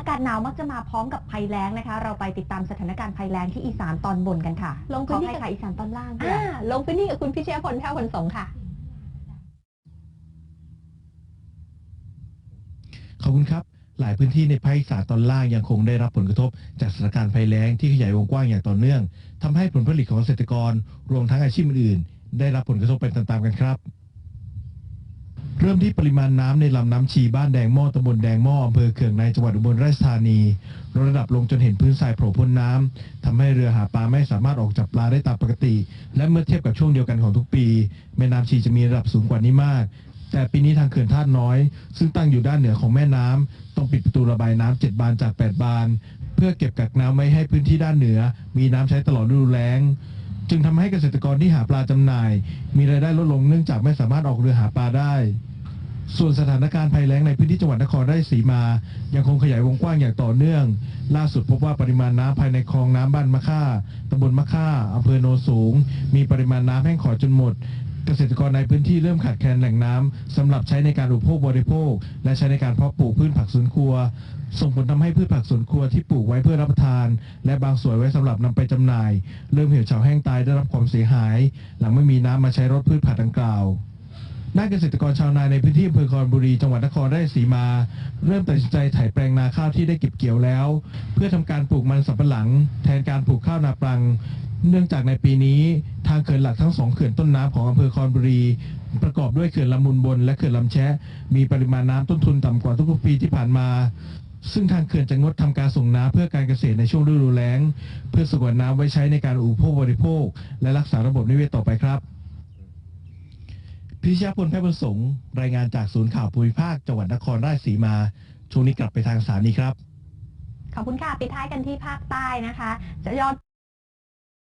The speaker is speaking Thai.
อากาศหนาวมักจะมาพร้อมกับภัยแล้งนะคะ เราไปติดตามสถานการณ์ภัยแล้งที่อีสานตอนบนกันค่ะ ลงพื้นที่ขออภัยค่ะอีสานตอนล่างด้วยอ่าลงพื้นที่กับคุณพิชยพลแพ้วพลสงฆ์ค่ะ ขอบคุณครับหลายพื้นที่ในภาคอีสานตอนล่างยังคงได้รับผลกระทบ จากสถานการณ์ภัยแล้งที่ขยายวงกว้างอย่างต่อเนื่องทำให้ผลผลิตของเกษตรกร รวมทั้งอาชีพอื่นๆได้รับผลกระทบไปตามๆกันครับ เริ่มที่ปริมาณน้ำในลำน้ำชีบ้านแดงหม้อตำบลแดงหม้ออำเภอเคืองในจังหวัดอุบลราชธานีลดระดับลงจนเห็นพื้นทรายโผล่พ้นน้ำทำให้เรือหาปลาไม่สามารถออกจับปลาได้ตามปกติ และเมื่อเทียบกับช่วงเดียวกันของทุกปี แม่น้ำชีจะมีระดับสูงกว่านี้มาก แต่ปีนี้ทางเขื่อนท่าตุน้อย ซึ่งตั้งอยู่ด้านเหนือของแม่น้ำต้องปิดประตูระบายน้ำ7บานจาก 8 บาน เพื่อเก็บกักน้ำไว้ให้พื้นที่ด้านเหนือ มีน้ำใช้ตลอดฤดูแล้งจึงทำให้เกษตรกรที่หาปลาจำหน่าย มีรายได้ลดลงเนื่องจากไม่สามารถออกเรือหาปลาได้ ส่วนสถานการณ์ภัยแล้งในพื้นที่จังหวัดนครราชสีมา ยังคงขยายวงกว้างอย่างต่อเนื่อง ล่าสุดพบว่าปริมาณน้ำภายในคลองน้ำบ้านมะค่าตำบลมะค่าอำเภอโนสูง มีปริมาณน้ำแห้งขอดจนหมด เกษตรกรในพื้นที่เริ่มขาดแคลนแหล่งน้ำสำหรับใช้ในการอุปโภคบริโภค และใช้ในการเพาะปลูกพืชผักสวนครัว ส่งผลทำให้พืชผักสวนครัวที่ปลูกไว้เพื่อรับประทาน และบางส่วนไว้สำหรับนำไปจำหน่าย เริ่มเหี่ยวเฉาแห้งตายได้รับความเสียหาย หลังไม่มีน้ำมาใช้รดพืชผักดังกล่าว ด้านเกษตรกรชาวนาในพื้นที่อำเภอคอนบุรีจังหวัดนครราชสีมา เริ่มตัดสินใจไถแปลงนาข้าวที่ได้เก็บเกี่ยวแล้ว เพื่อทำการปลูกมันสำปะหลัง แทนการปลูกข้าวนาปลัง เนื่องจากในปีนี้ทางเขื่อนหลักทั้งสองเขื่อนต้นน้ำของอำเภอคอนบุรี ประกอบด้วยเขื่อนลำมุนบน และเขื่อนลำแชะ มีปริมาณน้ำต้นทุนต่ำกว่าทุกๆปีที่ผ่านมาซึ่งทางเขื่อนจะงดทำการส่งน้ำเพื่อการเกษตรในช่วงฤดูแล้ง เพื่อสกวนน้ำไว้ใช้ในการอุปโภคบริโภค และรักษาระบบนิเวศต่อไปครับ พิชยาพลแพทย์ประสงค์รายงานจากศูนย์ข่าวภูมิภาคจังหวัดนครราชสีมา ช่วงนี้กลับไปทางสถานีครับ ขอบคุณค่ะ ปิดท้ายกันที่ภาคใต้นะคะ จะยอด